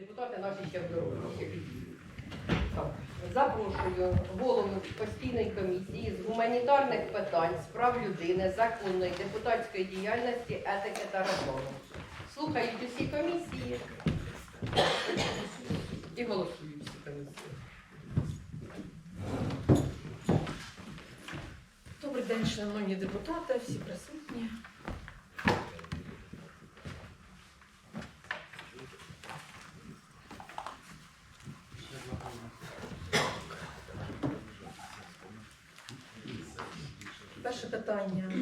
Депутати наші ще в Запрошую голову постійної комісії з гуманітарних питань, з прав людини, законної, депутатської діяльності, етики та регламенту. Слухають усі комісії і голосують всі комісії. Добрий день, шановні депутати, всі присутні. Питання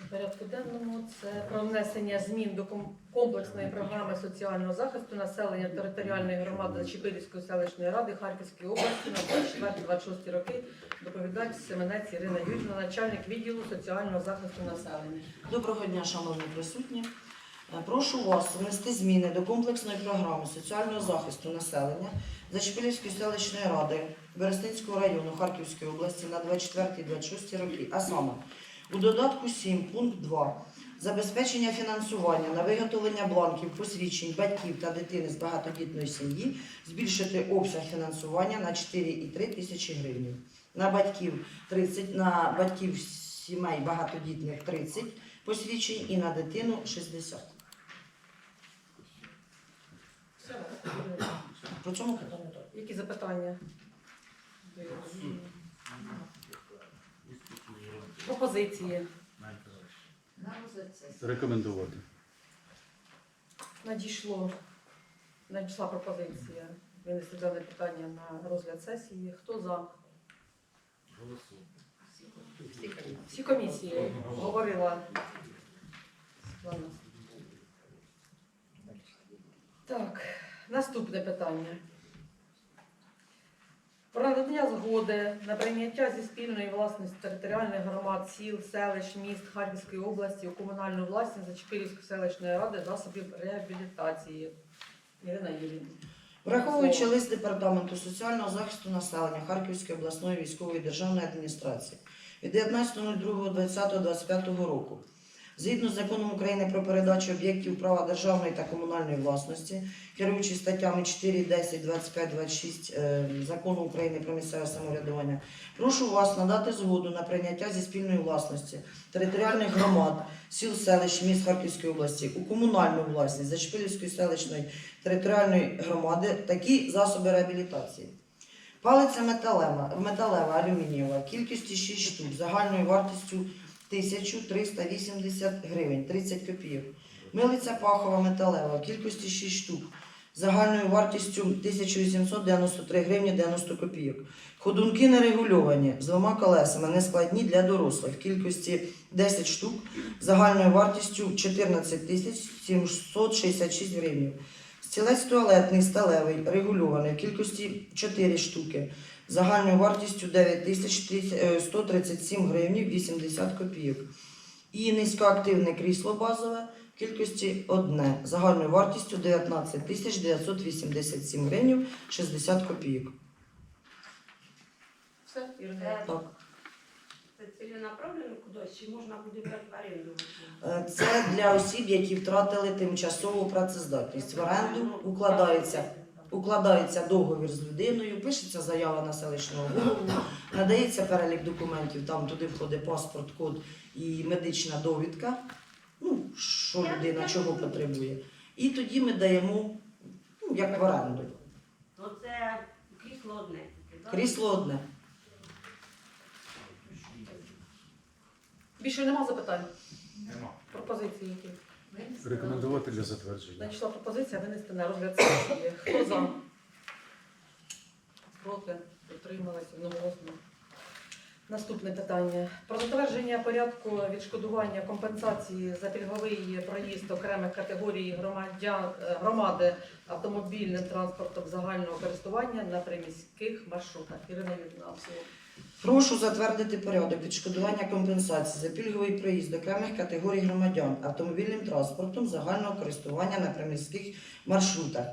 на порядку денному це про внесення змін до комплексної програми соціального захисту населення територіальної громади Чепилівської селищної ради Харківської області на 24-26 роки. Доповідач Семенець Ірина Юрівна, начальник відділу соціального захисту населення. Доброго дня, шановні присутні. Е, Прошу вас внести зміни до комплексної програми соціального захисту населення Зачепилівської селищної ради Берестинського району Харківської області на 24-26 роки. А саме у додатку 7 пункт 2 забезпечення фінансування на виготовлення бланків посвідчень батьків та дитини з багатодітної сім'ї збільшити обсяг фінансування на 4,3 тисячі гривень. На батьків 30, на батьків сімей багатодітних 30 посвідчень і на дитину 60. По цьому питанню. Які запитання? Пропозиції. Рекомендувати. Надійшло. Надійшла пропозиція винести дане питання на розгляд сесії. Хто за? Всі. Всі комісії говорила. Так, наступне питання. Про надання згоди на прийняття зі спільної власності територіальних громад, сіл, селищ, міст Харківської області у комунальну власність Зачепилівської селищної ради засобів реабілітації. Ірина Юрійовна. Враховуючи лист департаменту соціального захисту населення Харківської обласної військової державної адміністрації від 19.02.2025 року, згідно з законом України про передачу об'єктів права державної та комунальної власності, керуючи статтями 4, 10, 25, 26 е, закону України про місцеве самоврядування, прошу вас надати згоду на прийняття зі спільної власності територіальних громад, сіл, селищ, міст Харківської області у комунальну власність Зачепилівської селищної територіальної громади такі засоби реабілітації. Палиця металева, металева алюмінієва кількістю 6 штук загальною вартістю 1380 гривень 30 копійок. Милиця пахова металева кількості 6 штук загальною вартістю 1893 гривні 90 копійок. Ходунки нерегульовані з двома колесами, нескладні для дорослих кількості 10 штук загальною вартістю 14 766 гривень. Стілець туалетний сталевий регульований кількості 4 штуки загальною вартістю 9 тисяч е, 137 гривень 80 копійок. І низькоактивне крісло базове в кількості одне загальною вартістю 19 тисяч 987 гривень 60 копійок. Все, Ірина. Е, Так. Це ціленаправленно кудись, чи можна буде брати в оренду? Е, Це для осіб, які втратили тимчасову працездатність. В оренду укладається укладається договір з людиною, пишеться заява на селищного голову, надається перелік документів, там туди входить паспорт, код і медична довідка, ну, що людина чого потребує. І тоді ми даємо ну, як в оренду. То це крісло одне. Крісло одне. Більше нема запитань? Нема. Пропозиції які? Рекомендувати для затвердження. Надійшла пропозиція винести на розгляд сесії. Хто за? Проти? Утрималися одноголосно. Наступне питання. Про затвердження порядку відшкодування компенсації за пільговий проїзд окремих категорій громадян, громади автомобільним транспортом загального користування на приміських маршрутах. Ірина Юрійовна, абсолютно. Прошу затвердити порядок відшкодування компенсації за пільговий проїзд окремих категорій громадян автомобільним транспортом загального користування на приміських маршрутах.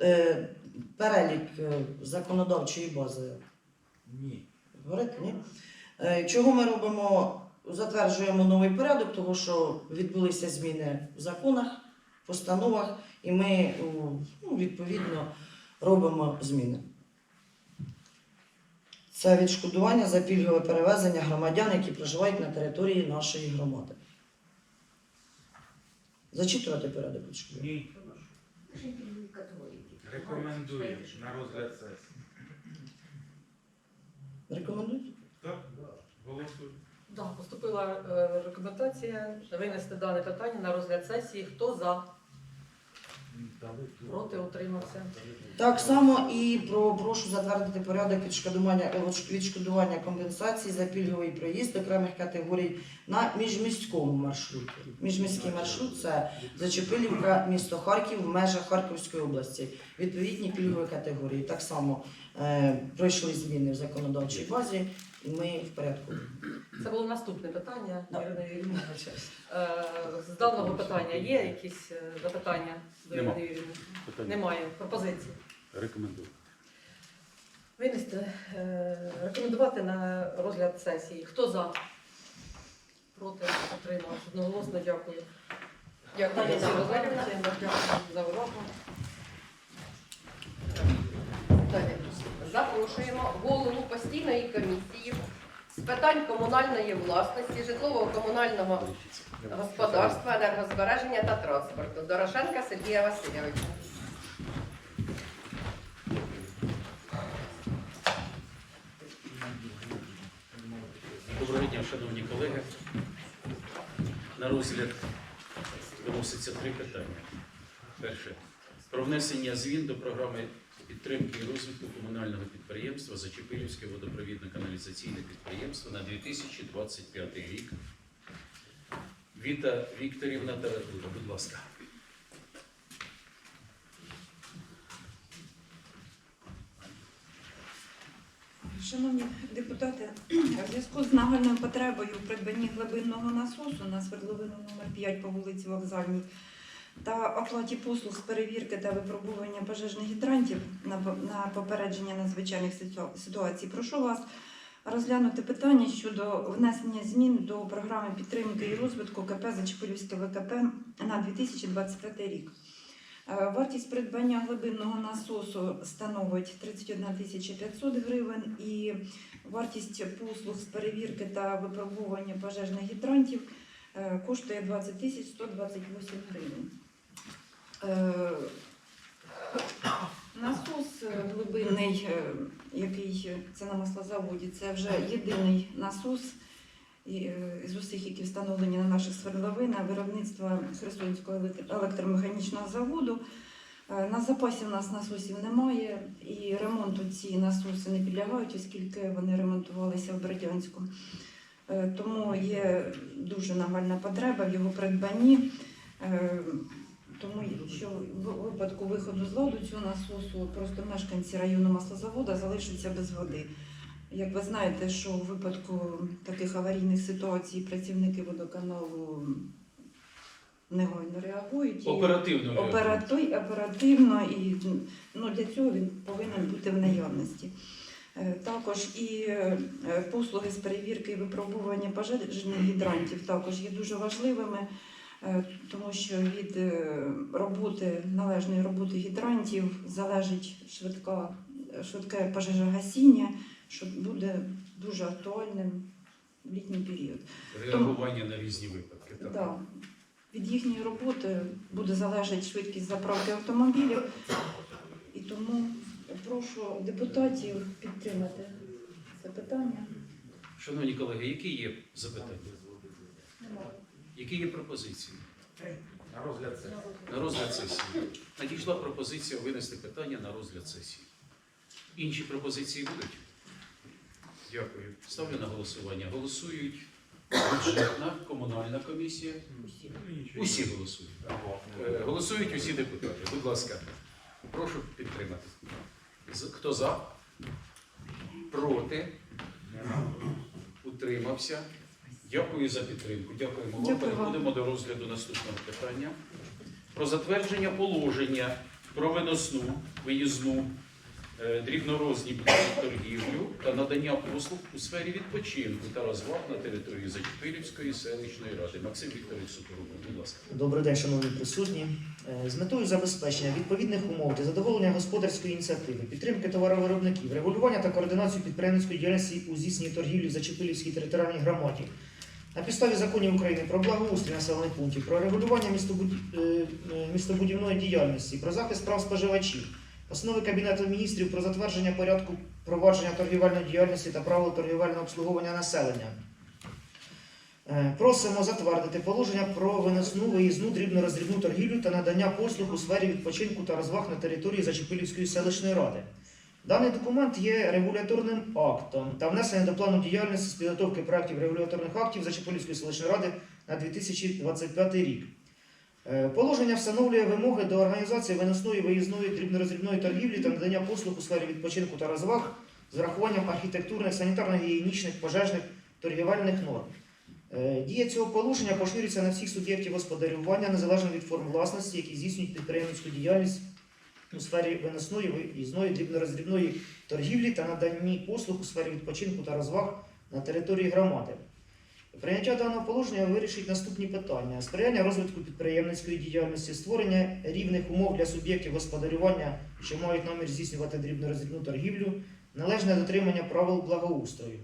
Е, перелік е, законодавчої бази. Ні. Говорити, ні? Е, чого ми робимо? Затверджуємо новий порядок, тому що відбулися зміни в законах постановах, і ми ну, відповідно робимо зміни. Це відшкодування за пільгове перевезення громадян, які проживають на території нашої громади. Зачитувати порядок відшкодування? Ні. Рекомендую на розгляд сесії. Рекомендуєте? Так? Голосуй. Да, поступила е, рекомендація винести дане питання на розгляд сесії. Хто за? Проти утримався. Так само і про прошу затвердити порядок відшкодування відшкодування компенсацій за пільговий проїзд окремих категорій на міжміському маршруті. Міжміський маршрут це Зачепилівка, місто Харків в межах Харківської області. Відповідні пільгові категорії. Так само е, пройшли зміни в законодавчій базі, і ми в порядку. Це було наступне питання. Да. Ірина Юрійовна. Е, З даного питання є якісь е, запитання до Нема. Ірини Юрійовни? Питання. Немає. Пропозиції. Рекомендувати. Винести, е, рекомендувати на розгляд сесії. Хто за? Проти утримався. Одноголосно дякую. Дякую, Дякую. Олексій Дякую за увагу. Далі. Запрошуємо голову постійної комісії з питань комунальної власності, житлово-комунального господарства, енергозбереження та транспорту Дорошенка Сергія Васильовича. Доброго дня, шановні колеги. На розгляд виноситься три питання. Перше. Про внесення змін до програми підтримки і розвитку комунального підприємства Зачепилівське водопровідно-каналізаційне підприємство на 2025 рік. Віта Вікторівна Таратура, будь ласка. Шановні депутати, в зв'язку з нагальною потребою в придбанні глибинного насосу на свердловину номер 5 по вулиці Вокзальній та оплаті послуг з перевірки та випробування пожежних гідрантів на, попередження надзвичайних ситуацій, прошу вас розглянути питання щодо внесення змін до програми підтримки і розвитку КП Зачепилівське ВКП на 2025 рік. Е, Вартість придбання глибинного насосу становить 31 тисяча 500 гривень і вартість послуг з перевірки та випробування пожежних гідрантів е, коштує 20 тисяч 128 гривень. Е, Насос е, глибинний, е, який це на маслозаводі, це вже єдиний насос з усіх, які встановлені на наших свердловинах, виробництва Херсонського електромеханічного заводу. На запасі в нас насосів немає, і ремонту ці насоси не підлягають, оскільки вони ремонтувалися в Бердянську. Тому є дуже нагальна потреба в його придбанні. Тому що в випадку виходу з ладу цього насосу просто мешканці району маслозаводу залишаться без води. Як ви знаєте, що у випадку таких аварійних ситуацій працівники водоканалу негайно реагують. і- Оперативно. оперативно і ну, для цього він повинен бути в наявності. Е, Також і е, послуги з перевірки і випробування пожежних гідрантів також є дуже важливими, тому що від е, роботи, належної роботи гідрантів залежить швидка, швидке пожежогасіння, що буде дуже актуальним в літній період. Реагування на різні випадки. Так. Да. Від їхньої роботи буде залежати швидкість заправки автомобілів. І тому прошу депутатів підтримати це питання. Шановні колеги, які є запитання? Які є пропозиції? На розгляд сесії. На розгляд сесії. Надійшла пропозиція винести питання на розгляд сесії. Інші пропозиції будуть? Дякую. Ставлю на голосування. Голосують бюджетна, комунальна комісія. Усі голосують. Е, Голосують усі депутати. Будь ласка, прошу підтримати. Хто за? Проти? Утримався. Дякую за підтримку. Дякуємо вам. Переходимо до розгляду наступного питання. Про затвердження положення про виносну, виїзну е, дрібнорознібну торгівлю та надання послуг у сфері відпочинку та розваг на території Зачепилівської селищної ради. Максим Вікторович Сокорук, будь ласка. Добрий день, шановні присутні. Е, З метою забезпечення відповідних умов для задоволення господарської ініціативи, підтримки товаровиробників, регулювання та координацію підприємницької діяльності у здійсненні торгівлі в Зачепилівській територіальній громаді. На підставі законів України про благоустрій населених пунктів, про регулювання е, е, містобудівної діяльності, про захист прав споживачів, постанови Кабінету міністрів про затвердження порядку провадження торгівельної діяльності та правил торгівельного обслуговування населення. Е, Просимо затвердити положення про виносну виїзну дрібно-роздрібну торгівлю та надання послуг у сфері відпочинку та розваг на території Зачепилівської селищної ради. Даний документ є регуляторним актом та внесений до плану діяльності з підготовки проєктів регуляторних актів Зачепилівської селищної ради на 2025 рік. Е, Положення встановлює вимоги до організації виносної виїзної дрібнороздрібної торгівлі та надання послуг у сфері відпочинку та розваг з врахуванням архітектурних, санітарно-гігієнічних, пожежних торгівельних норм. Е, Дія цього положення поширюється на всіх суб'єктів господарювання, незалежно від форм власності, які здійснюють підприємницьку діяльність у сфері виносної, виїзної, дрібнороздрібної торгівлі та наданні послуг у сфері відпочинку та розваг на території громади. Прийняття даного положення вирішить наступні питання: сприяння розвитку підприємницької діяльності, створення рівних умов для суб'єктів господарювання, що мають намір здійснювати дрібнороздрібну торгівлю, належне дотримання правил благоустрою.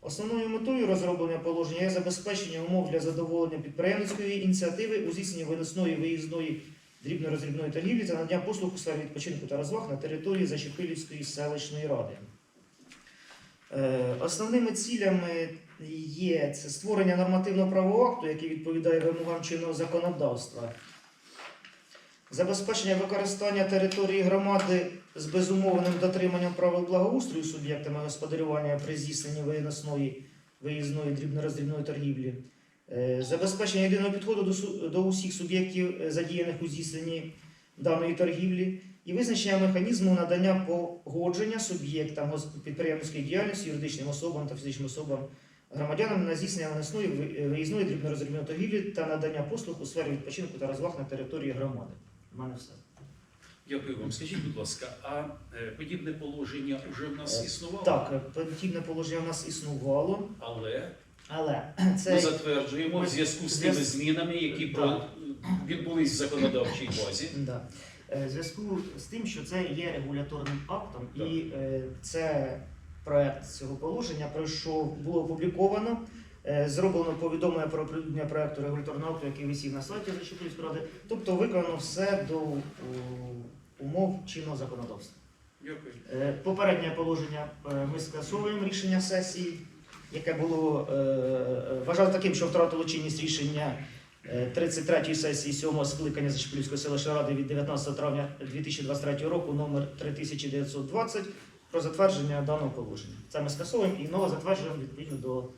Основною метою розроблення положення є забезпечення умов для задоволення підприємницької ініціативи у здійсненні виносної виїзної дрібно-роздрібної торгівлі та надання послуг у сфері відпочинку та розваг на території Зачепилівської селищної ради. Е, Основними цілями є це створення нормативно-правового акту, який відповідає вимогам чинного законодавства, забезпечення використання території громади з безумовним дотриманням правил благоустрою суб'єктами господарювання при здійсненні виїзної дрібно-роздрібної торгівлі, забезпечення єдиного підходу до, до усіх суб'єктів, е, задіяних у здійсненні даної торгівлі, і визначення механізму надання погодження суб'єктам підприємницької діяльності, юридичним особам та фізичним особам, громадянам на здійснення виносної виїзної дрібно-роздрібної торгівлі та надання послуг у сфері відпочинку та розваг на території громади. У мене все. Дякую вам. Скажіть, будь ласка, а е, подібне положення вже в нас Е, існувало? Так, е, подібне положення в нас існувало, Але але це ми затверджуємо в зв'язку з тими змінами, які про... відбулись в законодавчій базі. Да. Е, В зв'язку з тим, що це є регуляторним актом, і е, це проект цього положення пройшов, було опубліковано, е, зроблено повідомлення про оприлюднення проекту регуляторного акту, який висів на сайті Зачепівської ради, тобто виконано все до о, умов чинного законодавства. Дякую. Е, Попереднє положення е, ми скасовуємо рішення сесії, яке було е, е, вважав таким, що втратило чинність рішення е, 33-ї сесії 7-го скликання Зачепилівської селищної ради від 19 травня 2023 року номер 3920 про затвердження даного положення. Це ми скасовуємо і нове затверджуємо відповідно до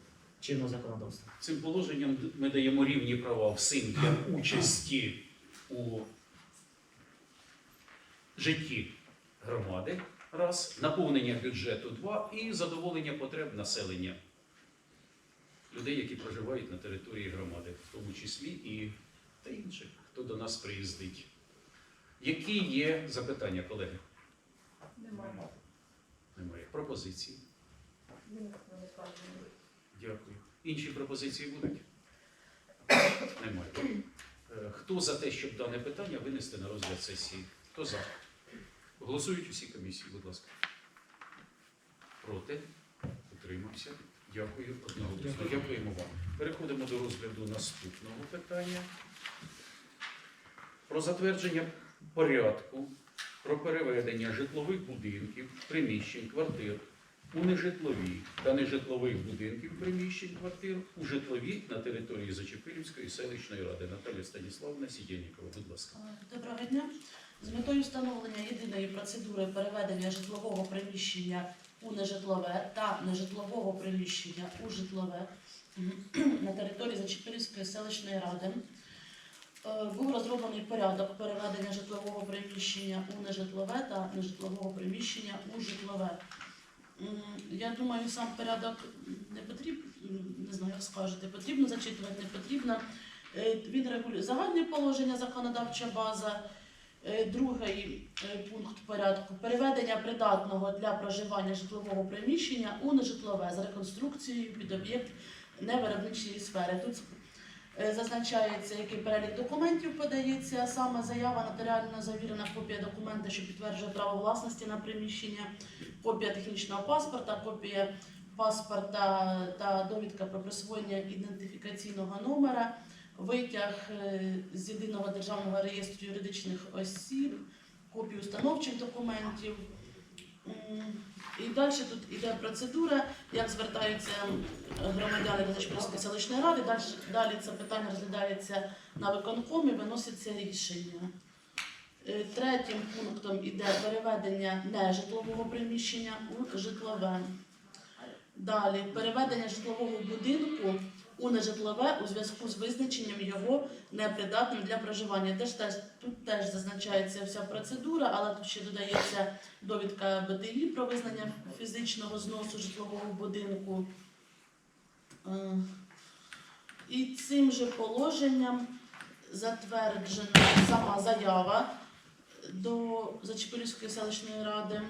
чинного законодавства. Цим положенням ми даємо рівні права всім для участі у житті громади. Раз, наповнення бюджету два і задоволення потреб населення людей, які проживають на території громади, в тому числі і та інших, хто до нас приїздить. Які є запитання, колеги? Немає. Немає. Пропозиції. Дякую. Інші пропозиції будуть? Немає. Е, Хто за те, щоб дане питання винести на розгляд сесії? Хто за? Голосують усі комісії, будь ласка. Проти? Утримався. Дякую. Одноголосно. Дякуємо вам. Переходимо до розгляду наступного питання. Про затвердження порядку про переведення житлових будинків, приміщень, квартир у нежитлові та нежитлових будинків, приміщень, квартир у житлові на території Зачепилівської селищної ради. Наталя Станіславовна Сідєнікова, будь ласка. Доброго дня. З метою встановлення єдиної процедури переведення житлового приміщення у нежитлове та нежитлового приміщення у житлове на території Зачепилівської селищної ради е, був розроблений порядок переведення житлового приміщення у нежитлове та нежитлового приміщення у житлове. Я думаю, сам порядок не потрібно, не знаю, як скажете, потрібно зачитувати, не потрібно. Е, Він регулює загальні положення, законодавча база. Е, Другий е, пункт порядку переведення придатного для проживання житлового приміщення у нежитлове з реконструкцією під об'єкт невиробничої сфери. Тут е, зазначається, який перелік документів подається, саме заява, нотаріально завірена копія документа, що підтверджує право власності на приміщення, копія технічного паспорта, копія паспорта та довідка про присвоєння ідентифікаційного номера, витяг е, з єдиного державного реєстру юридичних осіб, копію установчих документів. І далі тут іде процедура, як звертаються громадяни до селищної ради. Далі, далі це питання розглядається на виконкомі, виноситься рішення. Е, Третім пунктом іде переведення нежитлового приміщення у житлове. Далі переведення житлового будинку у нежитлове у зв'язку з визначенням його непридатним для проживання. Теж, тут теж зазначається вся процедура, але тут ще додається довідка БТІ про визнання фізичного зносу житлового будинку. Е, І цим же положенням затверджена сама заява до Зачепилівської селищної ради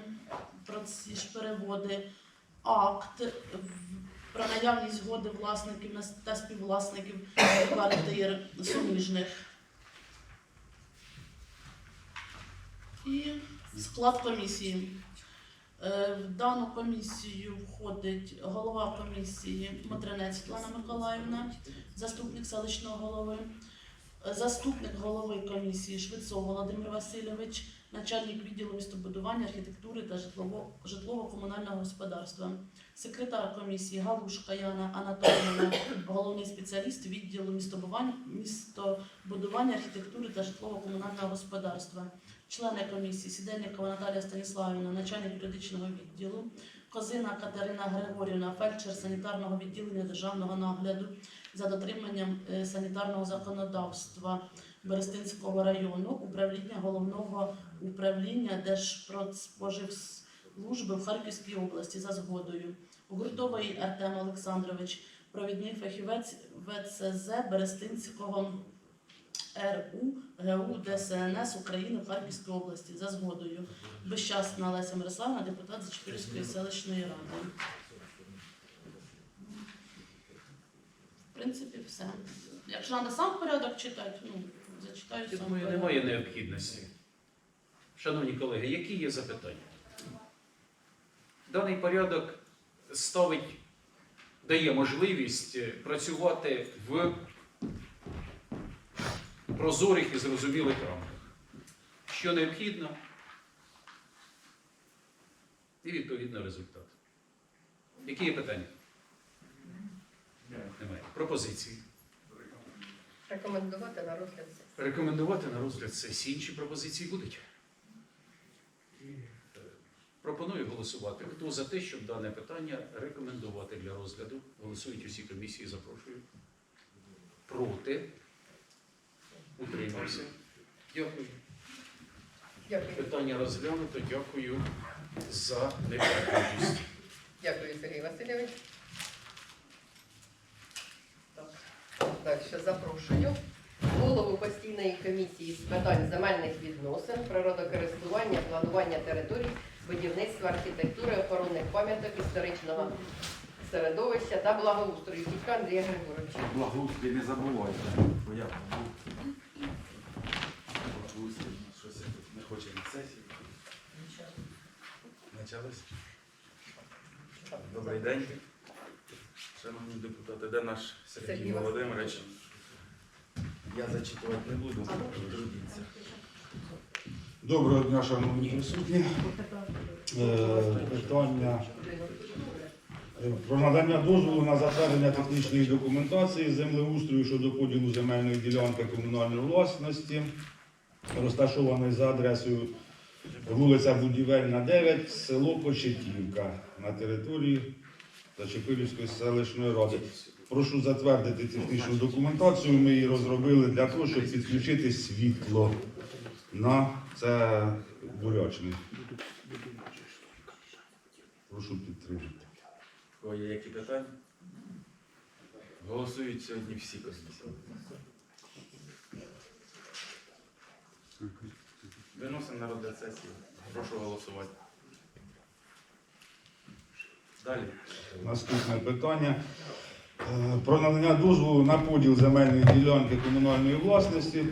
про ці ж переводи, акт про наявність згоди власників та співвласників квартир суміжних. І склад комісії. Е, В дану комісію входить голова комісії Матринець Світлана Миколаївна, заступник селищного голови, е, заступник голови комісії Швецов Володимир Васильович, начальник відділу містобудування, архітектури та житлово- житлово-комунального господарства, секретар комісії Галушка Яна Анатоліївна, головний спеціаліст відділу містобудування, містобудування, архітектури та житлово-комунального господарства. Члени комісії Сідельникова Наталія Станіславівна, начальник юридичного відділу, Козина Катерина Григорівна, фельдшер санітарного відділення державного нагляду за дотриманням е, санітарного законодавства Берестинського району, управління головного управління Держпродспоживслужби в Харківській області за згодою. Гуртовий Артем Олександрович, провідний фахівець ВЦЗ Берестинського РУ ГУ ДСНС України в Харківській області за згодою. Безчасна Олеся Мирославна, депутат Зачепільської селищної ради. В принципі, все. Якщо треба сам порядок читати, ну, зачитаю сам думаю, порядок. немає необхідності. Шановні колеги, які є запитання? Даний порядок ставить, дає можливість е, працювати в прозорих і зрозумілих рамках. Що необхідно, і відповідно результат. Які є питання? Немає. Пропозиції. Рекомендувати на розгляд сесії. Рекомендувати на розгляд сесії. Інші пропозиції будуть. Пропоную голосувати. Хто за те, щоб дане питання рекомендувати для розгляду? Голосують усі комісії, запрошую. Проти. Утримався. Дякую. Дякую. Питання розглянуто. Дякую за неперебіжність. Дякую, Сергій Васильович. Так. Далі запрошую голову постійної комісії з питань земельних відносин, природокористування, планування територій, будівництва, архітектури, охоронних пам'яток, історичного середовища та благоустрою Кітка Андрія Григоровича. Благоустрій не забувайте. Бо я Благоустрій, щось я тут не хоче на сесії. Почалось? Добрий день. Шановні депутати, де наш Сергій Сергій Володимирович? Я зачитувати не буду, трудіться. Доброго дня, шановні присутні. Питання е, про надання дозволу на затвердження технічної документації землеустрою щодо поділу земельної ділянки комунальної власності, розташованої за адресою вулиця Будівельна, 9, село Почетівка на території Зачепилівської селищної ради. Прошу затвердити технічну документацію. Ми її розробили для того, щоб підключити світло на це бурячний. Прошу підтримати. Кого є які питання? Голосують сьогодні всі комісії. Виносимо на розгляд сесії. Прошу голосувати. Далі. Наступне питання. Е, Про надання дозволу на поділ земельної ділянки комунальної власності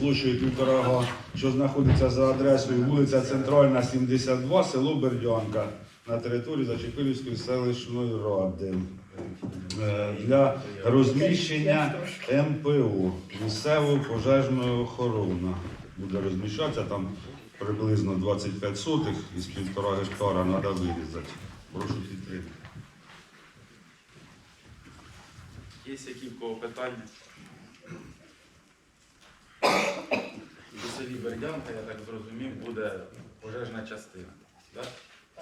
площею півтора га, що знаходиться за адресою вулиця Центральна, 72, село Бердянка на території Зачепилівської селищної ради Е, для розміщення МПО місцевої пожежної охорони. Буде розміщатися там приблизно 25 сотих із півтора гектара треба вирізати. Прошу підтримати. Є які в кого питання? Селі Бердянка, я так зрозумів, буде пожежна частина. Так?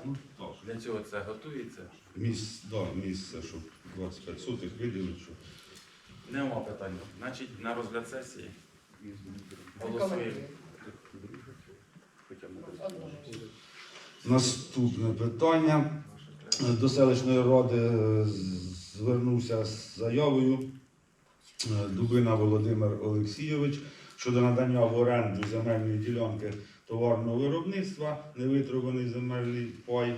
Ну, так. Для цього це готується. Місць, да, місце, щоб 25 сотих виділити, щоб Нема питань. Значить, на розгляд сесії. Голосуємо. Наступне питання. До селищної ради е, звернувся з заявою е, Дубина Володимир Олексійович щодо надання в оренду земельної ділянки товарного виробництва, невитрубаний земельний пай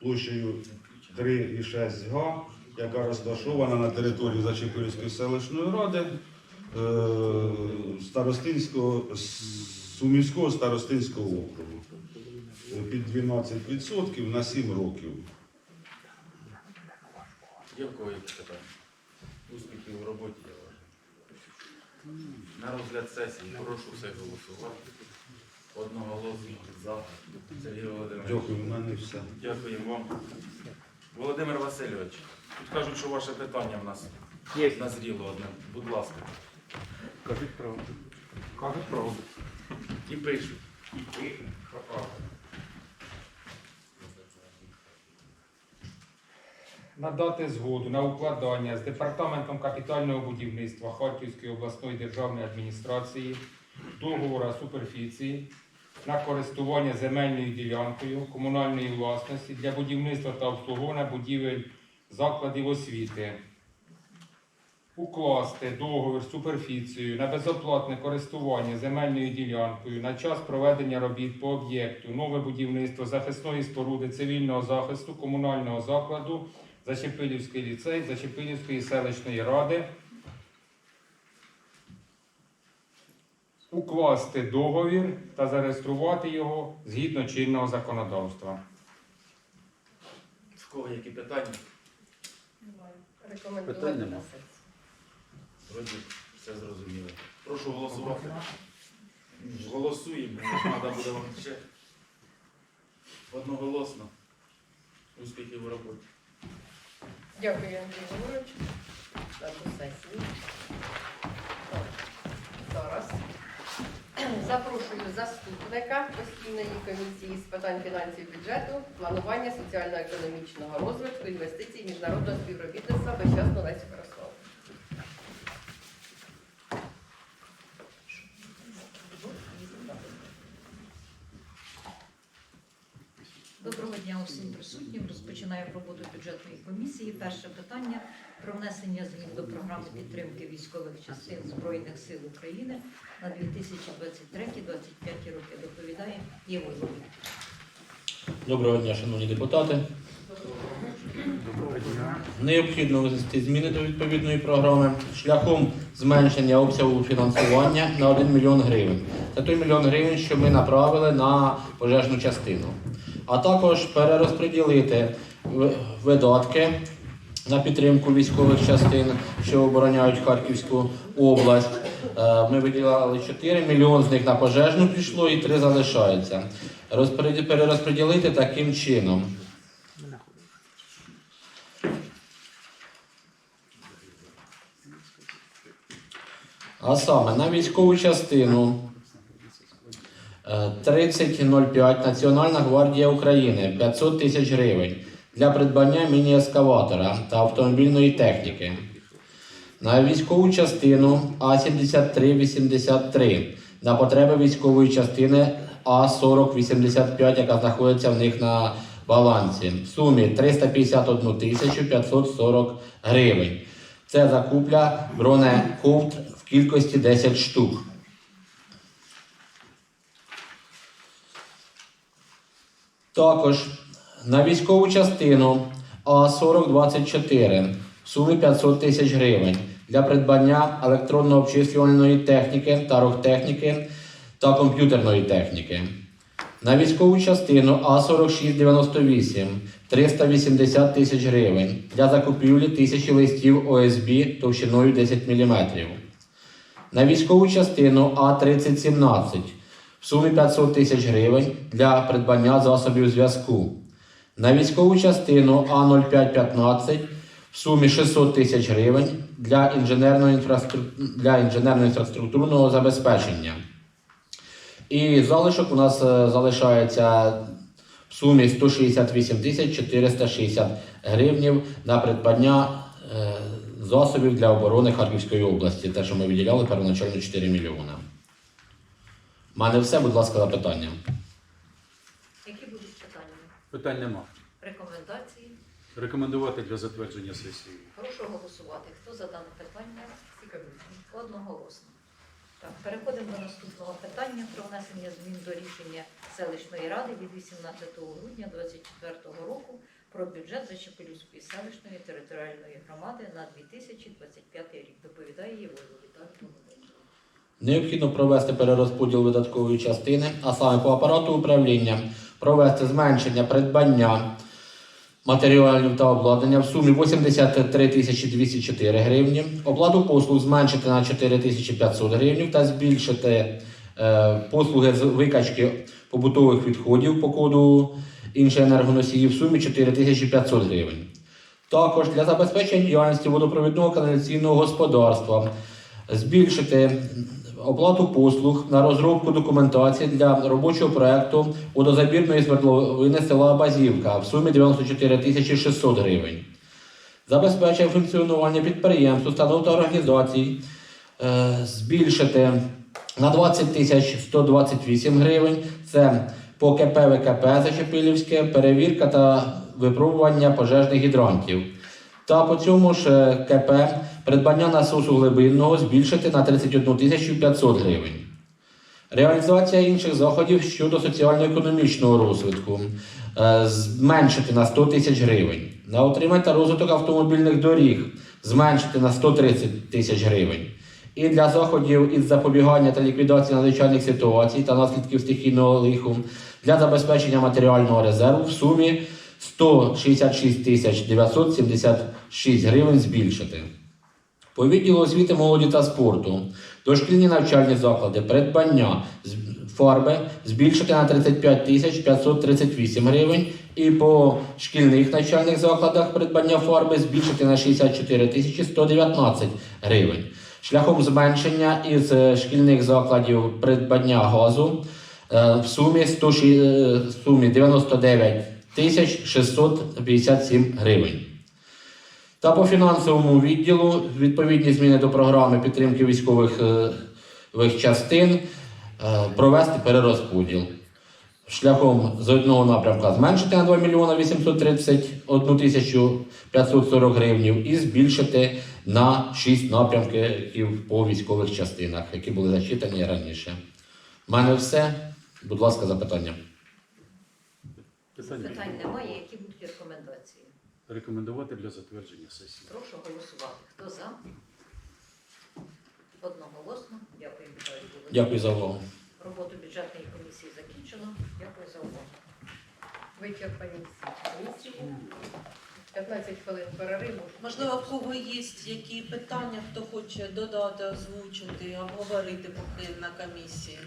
площею 3,6 га, яка розташована на території Зачепилівської селищної ради е, старостинського Сумівського старостинського округу під 12% на 7 років. Кого які питання? Успіхів у роботі, я вважаю. На розгляд сесії прошу все голосувати. Одного за. Сергій Володимирович. Дякую, в мене все. Дякуємо вам. Володимир Васильович, тут кажуть, що ваше питання в нас Є. назріло одне. Будь ласка. Кажіть правду. Кажуть правду. І пишуть. І надати згоду на укладання з департаментом капітального будівництва Харківської обласної державної адміністрації договора суперфіції на користування земельною ділянкою комунальної власності для будівництва та обслуговування будівель закладів освіти. Укласти договір з суперфіцією на безоплатне користування земельною ділянкою на час проведення робіт по об'єкту нове будівництво захисної споруди цивільного захисту комунального закладу Зачепилівський ліцей Зачепилівської селищної ради. Укласти договір та зареєструвати його згідно чинного законодавства. В кого які питання? Рекомендувати Питань нема. Вроді все зрозуміло. Прошу голосувати. Голосуємо, треба буде вам ще одноголосно. Успіхів у роботі. Дякую, Андрій Григорович, за сесію. Так, Зараз запрошую заступника постійної комісії з питань фінансів бюджету, планування соціально-економічного розвитку, інвестицій, міжнародного співробітництва Безчасну Лесю Ярославу. Усім присутнім. Розпочинаємо роботу бюджетної комісії. Перше питання про внесення змін до програми підтримки військових частин Збройних сил України на 2023-2025 роки. Доповідає Єволові. Доброго дня, шановні депутати. Необхідно внести зміни до відповідної програми шляхом зменшення обсягу фінансування на 1 мільйон гривень. Це той мільйон гривень, що ми направили на пожежну частину. А також перерозподілити видатки на підтримку військових частин, що обороняють Харківську область. Е, Ми виділяли 4 мільйони з них на пожежну пішло і 3 залишаються. Перерозподілити таким чином. А саме на військову частину 3005 Національна гвардія України 500 тисяч гривень для придбання міні-ескаватора та автомобільної техніки. На військову частину А7383 на потреби військової частини А4085, яка знаходиться в них на балансі. В сумі 351 тисячу 540 гривень. Це закупля бронековт в кількості 10 штук. Також на військову частину А4024 в сумі 500 тисяч гривень для придбання електронно-обчислювальної техніки та рухтехніки та комп'ютерної техніки. На військову частину А4698 380 тисяч гривень для закупівлі тисячі листів ОСБ товщиною 10 мм. На військову частину А3017 в сумі 500 тисяч гривень для придбання засобів зв'язку. На військову частину А0515 в сумі 600 тисяч гривень для інженерного, інфраструк... для інженерно інфраструктурного забезпечення. І залишок у нас е, залишається в сумі 168 тисяч 460 гривнів на придбання е, засобів для оборони Харківської області. Те, що ми виділяли первоначально 4 мільйони. У мене все, будь ласка, запитання. Які будуть питання? Питань нема. Рекомендації? Рекомендувати для затвердження сесії. Прошу голосувати. Хто за дане питання? Одноголосно. Так, переходимо до наступного питання про внесення змін до рішення селищної ради від 18 грудня 2024 року про бюджет Зачепилівської селищної територіальної громади на 2025 рік. Доповідає Євгеній Віталій Богомолець. Необхідно провести перерозподіл видаткової частини, а саме по апарату управління провести зменшення придбання матеріалів та обладнання в сумі 83 тисячі 204 гривні, оплату послуг зменшити на 4 тисячі 500 гривень та збільшити е, послуги з викачки побутових відходів по коду інші енергоносії в сумі 4 тисячі 500 гривень. Також для забезпечення діяльності водопровідного каналізаційного господарства збільшити оплату послуг на розробку документації для робочого проекту водозабірної свердловини села Базівка в сумі 94 тисячі 600 гривень. Забезпечує функціонування підприємств, установ та організацій, е, збільшити на 20 тисяч 128 гривень. Це по КП ВКП Зачепилівське, перевірка та випробування пожежних гідрантів. Та по цьому ж е, КП придбання насосу глибинного збільшити на 31 тисячу 500 гривень. Реалізація інших заходів щодо соціально-економічного розвитку е, зменшити на 100 тисяч гривень. На утримання та розвиток автомобільних доріг зменшити на 130 тисяч гривень. І для заходів із запобігання та ліквідації надзвичайних ситуацій та наслідків стихійного лиху для забезпечення матеріального резерву в сумі 166 тисяч 976 гривень збільшити. По відділу освіти, молоді та спорту, дошкільні навчальні заклади, придбання фарби збільшити на 35 тисяч 538 гривень і по шкільних навчальних закладах придбання фарби збільшити на 64 тисячі 119 гривень. Шляхом зменшення із е, шкільних закладів придбання газу е, в сумі, 100, е, в сумі 99 тисяч 657 гривень. Та по фінансовому відділу відповідні зміни до програми підтримки військових е, частин е, провести перерозподіл. Шляхом з одного напрямка зменшити на 2 мільйони 831 тисячу 540 гривень і збільшити на 6 напрямків по військових частинах, які були зачитані раніше. У мене все. Будь ласка, запитання. Питань немає. Які будуть рекомендації? Рекомендувати для затвердження сесії. Прошу голосувати. Хто за? Одноголосно. Дякую, Володимирович. Дякую за увагу. Роботу бюджетної комісії закінчено. Дякую за увагу. Вичерпані всі комісії. 15 хвилин перериву. Можливо, в кого є які питання, хто хоче додати, озвучити, обговорити поки на комісії.